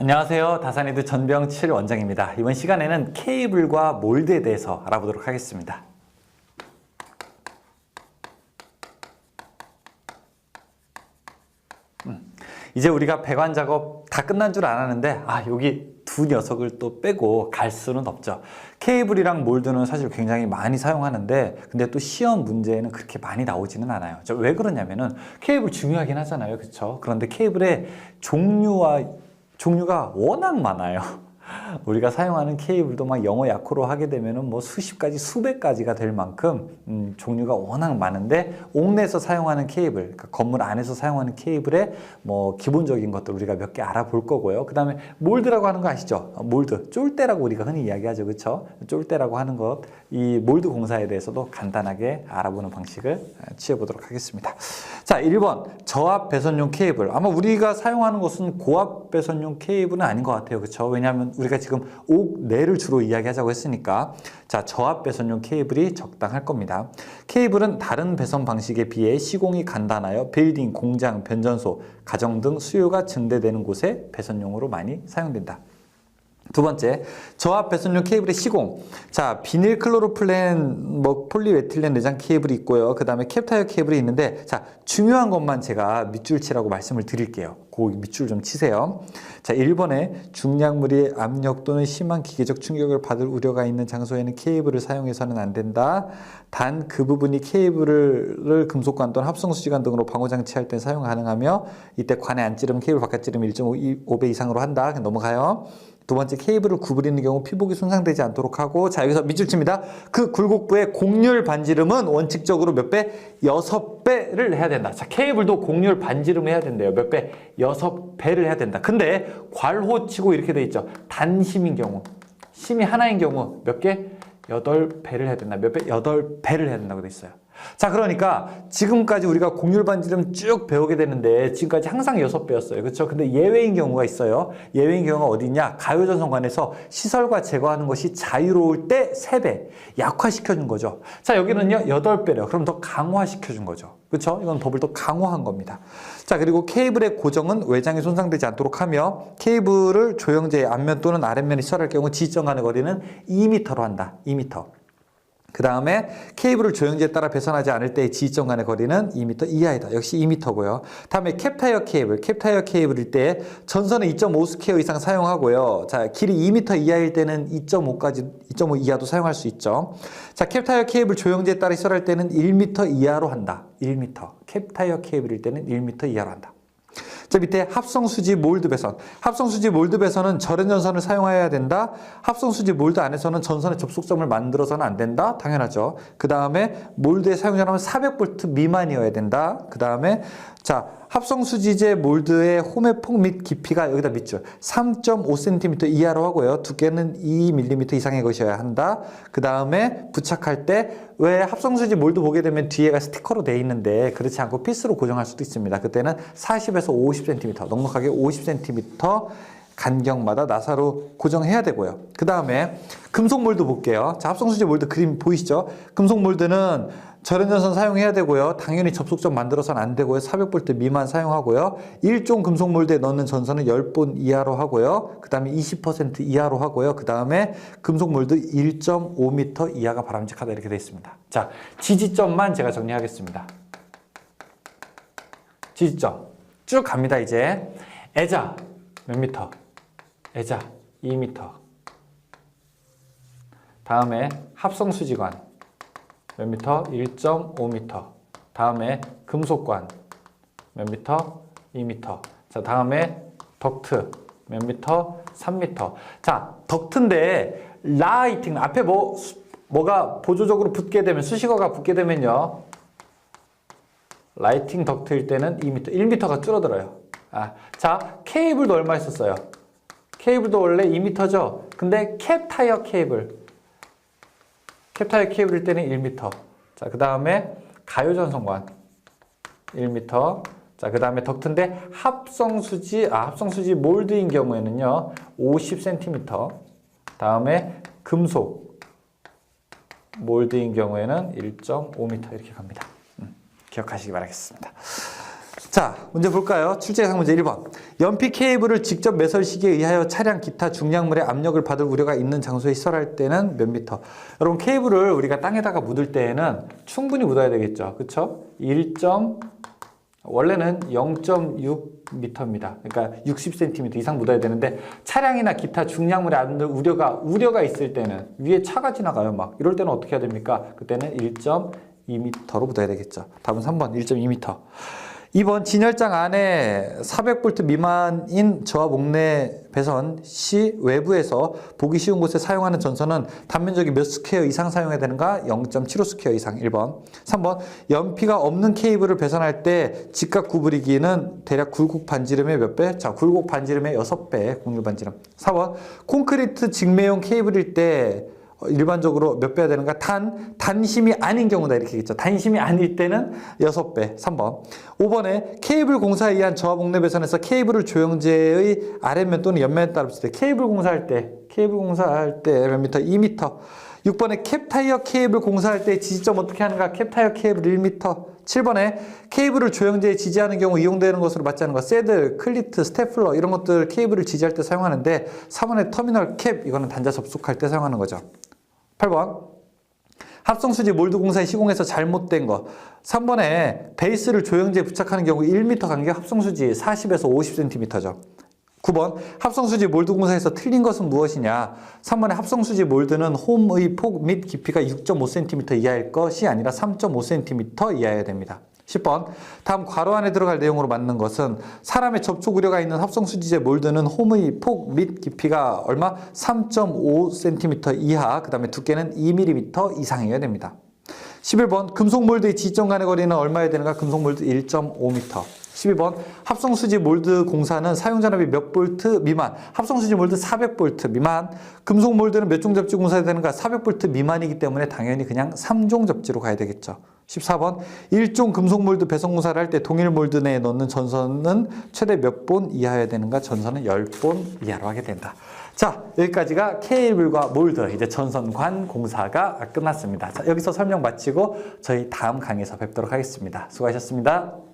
안녕하세요. 다산이드 전병칠 원장입니다. 이번 시간에는 케이블과 몰드에 대해서 알아보도록 하겠습니다. 음, 이제 우리가 배관 작업 다 끝난 줄 알았는데 아 여기 두 녀석을 또 빼고 갈 수는 없죠. 케이블이랑 몰드는 사실 굉장히 많이 사용하는데 근데 또 시험 문제에는 그렇게 많이 나오지는 않아요. 저왜 그러냐면은 케이블 중요하긴 하잖아요. 그렇죠? 그런데 케이블의 종류와 종류가 워낙 많아요. 우리가 사용하는 케이블도 막 영어 약호로 하게 되면은 뭐 수십 가지, 수백 가지가 될 만큼 음, 종류가 워낙 많은데 옥내에서 사용하는 케이블, 그러니까 건물 안에서 사용하는 케이블의 뭐 기본적인 것들 우리가 몇 개 알아볼 거고요. 그 다음에 몰드라고 하는 거 아시죠? 어, 몰드, 쫄대라고 우리가 흔히 이야기하죠, 그렇죠? 쫄대라고 하는 것, 이 몰드 공사에 대해서도 간단하게 알아보는 방식을 어, 취해보도록 하겠습니다. 자, 1번 저압 배선용 케이블. 아마 우리가 사용하는 것은 고압 배선용 케이블은 아닌 것 같아요. 그렇죠? 왜냐하면 우리가 지금 옥 내를 주로 이야기하자고 했으니까 자, 저압 배선용 케이블이 적당할 겁니다. 케이블은 다른 배선 방식에 비해 시공이 간단하여 빌딩, 공장, 변전소, 가정 등 수요가 증대되는 곳에 배선용으로 많이 사용된다. 두 번째, 저압 배선용 케이블의 시공. 자, 비닐 클로로플랜, 뭐 폴리웨틸렌 내장 케이블이 있고요. 그 다음에 캡타이어 케이블이 있는데, 자, 중요한 것만 제가 밑줄 치라고 말씀을 드릴게요. 그 밑줄 좀 치세요. 자, 1번에 중량물이 압력 또는 심한 기계적 충격을 받을 우려가 있는 장소에는 케이블을 사용해서는 안 된다. 단 그 부분이 케이블을 금속관 또는 합성수지관 등으로 방호 장치할 때 사용 가능하며 이때 관에 안 찌르면 케이블 바깥 찌르면 1.5배 이상으로 한다. 넘어가요. 두 번째 케이블을 구부리는 경우 피복이 손상되지 않도록 하고 자 여기서 밑줄 칩니다. 그 굴곡부의 곡률 반지름은 원칙적으로 몇 배? 여섯 배를 해야 된다. 자 케이블도 곡률 반지름 해야 된대요. 몇 배? 여섯 배를 해야 된다. 근데 괄호 치고 이렇게 돼 있죠. 단심인 경우 심이 하나인 경우 몇 개? 여덟 배를 해야 된다. 몇 배? 여덟 배를 해야 된다고 돼 있어요. 자, 그러니까 지금까지 우리가 곡률 반지름 쭉 배우게 되는데 지금까지 항상 여섯 배였어요. 그렇죠? 근데 예외인 경우가 있어요. 예외인 경우가 어디냐? 가요전선관에서 시설과 제거하는 것이 자유로울 때 세배 약화시켜 준 거죠. 자, 여기는요. 여덟 배래요. 그럼 더 강화시켜 준 거죠. 그렇죠? 이건 법을 더 강화한 겁니다. 자, 그리고 케이블의 고정은 외장이 손상되지 않도록 하며 케이블을 조영제의 앞면 또는 아랫면에 시설할 경우 간의 거리는 2m로 한다. 2m. 그 다음에 케이블을 조영지에 따라 배선하지 않을 때의 지지점 간의 거리는 2m 이하이다. 역시 2m고요. 다음에 캡타이어 케이블, 캡타이어 케이블일 때 전선은 2.5 스퀘어 이상 사용하고요. 자, 길이 2m 이하일 때는 2.5까지 2.5 이하도 사용할 수 있죠. 자, 캡타이어 케이블 조영지에 따라 시설할 때는 1m 이하로 한다. 1m. 캡타이어 케이블일 때는 1m 이하로 한다. 자 밑에 합성수지 몰드 배선. 합성수지 몰드 배선은 절연 전선을 사용해야 된다. 합성수지 몰드 안에서는 전선의 접속점을 만들어서는 안 된다. 당연하죠. 그 다음에 몰드의 사용자라면 400V 미만이어야 된다. 그 다음에 자 합성수지제 몰드의 홈의 폭 및 깊이가 여기다 밑줄 3.5cm 이하로 하고요. 두께는 2mm 이상의 것이어야 한다. 그 다음에 부착할 때 왜 합성수지 몰드 보게 되면 뒤에가 스티커로 돼 있는데 그렇지 않고 피스로 고정할 수도 있습니다. 그때는 40에서 50cm 넉넉하게 50cm 간격마다 나사로 고정해야 되고요. 그 다음에 금속 몰드 볼게요. 자, 합성수지 몰드 그림 보이시죠? 금속 몰드는 절연전선 사용해야 되고요. 당연히 접속점 만들어서는 안 되고요. 400V 미만 사용하고요. 1종 금속 몰드에 넣는 전선은 10본 이하로 하고요. 그 다음에 20% 이하로 하고요. 그 다음에 금속 몰드 1.5m 이하가 바람직하다 이렇게 되어 있습니다. 자, 지지점만 제가 정리하겠습니다. 지지점 쭉 갑니다 이제 애자 몇 미터? 애자 2미터 다음에 합성수지관 몇 미터? 1.5미터 다음에 금속관 몇 미터? 2미터 자 다음에 덕트 몇 미터? 3미터 자 덕트인데 라이팅 앞에 뭐 수- 뭐가 보조적으로 붙게 되면 수식어가 붙게 되면요 라이팅 덕트일 때는 2m, 1m가 줄어들어요. 아, 자, 케이블도 얼마 있었어요? 케이블도 원래 2m죠? 근데 캡 타이어 케이블. 캡 타이어 케이블일 때는 1m. 자, 그 다음에 가요전선관 1m. 자, 그 다음에 덕트인데 합성수지, 아, 합성수지 몰드인 경우에는요, 50cm. 다음에 금속 몰드인 경우에는 1.5m 이렇게 갑니다. 음, 기억하시기 바라겠습니다. 자, 자, 문제 볼까요? 출제 예상 문제 1번. 연피 케이블을 직접 매설시기에 의하여 차량 기타 중량물의 압력을 받을 우려가 있는 장소에 시설할 때는 몇 미터? 여러분, 케이블을 우리가 땅에다가 묻을 때에는 충분히 묻어야 되겠죠. 그쵸? 1. 원래는 0.6m입니다. 그러니까 60cm 이상 묻어야 되는데 차량이나 기타 중량물의 압력 우려가 우려가 있을 때는 위에 차가 지나가요. 막 이럴 때는 어떻게 해야 됩니까? 그때는 1.2m로 묻어야 되겠죠. 답은 3번 1.2m. 2번 진열장 안에 400V 미만인 저하 목내 배선 시 외부에서 보기 쉬운 곳에 사용하는 전선은 단면적이 몇 스퀘어 이상 사용해야 되는가? 0.75 스퀘어 이상. 1번. 3번. 연피가 없는 케이블을 배선할 때 직각 구부리기는 대략 굴곡 반지름의 몇 배? 자 굴곡 반지름의 6배. 공률 반지름. 4번. 콘크리트 직매용 케이블일 때 어, 일반적으로 몇 배야 되는가? 단, 단심이 아닌 경우다. 이렇게 있죠. 단심이 아닐 때는 6배. 3번. 5번에 케이블 공사에 의한 저하 목내 배선에서 케이블을 조영제의 아랫면 또는 옆면에 붙일 때 케이블 공사할 때, 케이블 공사할 때 몇 미터? 2미터. 6번에 캡타이어 케이블 공사할 때 지지점 어떻게 하는가? 캡타이어 케이블 1미터. 7번에 케이블을 조영제에 지지하는 경우 이용되는 것으로 맞지 않은 것, 새들, 클리트, 스테플러 이런 것들 케이블을 지지할 때 사용하는데 4번에 터미널 캡 이거는 단자 접속할 때 사용하는 거죠. 8번. 합성수지 몰드 공사의 시공에서 잘못된 거. 3번에 베이스를 조영제에 부착하는 경우 1m 간격 합성수지 40에서 50cm죠. 9번. 합성수지 몰드 공사에서 틀린 것은 무엇이냐? 3번에 합성수지 몰드는 홈의 폭 및 깊이가 6.5cm 이하일 것이 아니라 3.5cm 이하여야 됩니다 10번. 다음 괄호 안에 들어갈 내용으로 맞는 것은 사람의 접촉 우려가 있는 합성수지제 몰드는 홈의 폭 및 깊이가 얼마? 3.5cm 이하 그 다음에 두께는 2mm 이상이어야 됩니다. 11번. 금속 몰드의 지점 간의 거리는 얼마여야 되는가? 금속 몰드 1.5m 12번. 합성수지 몰드 공사는 사용 전압이 몇 볼트 미만? 합성수지 몰드 400볼트 미만. 금속 몰드는 몇 종 접지 공사해야 되는가? 400볼트 미만이기 때문에 당연히 그냥 3종 접지로 가야 되겠죠 14번 일종 금속 몰드 배선 공사를 할 때 동일 몰드 내에 넣는 전선은 최대 몇본 이하여야 되는가? 전선은 10본 이하로 하게 된다. 자 여기까지가 케이블과 몰드 이제 전선관 공사가 끝났습니다. 자 여기서 설명 마치고 저희 다음 강의에서 뵙도록 하겠습니다. 수고하셨습니다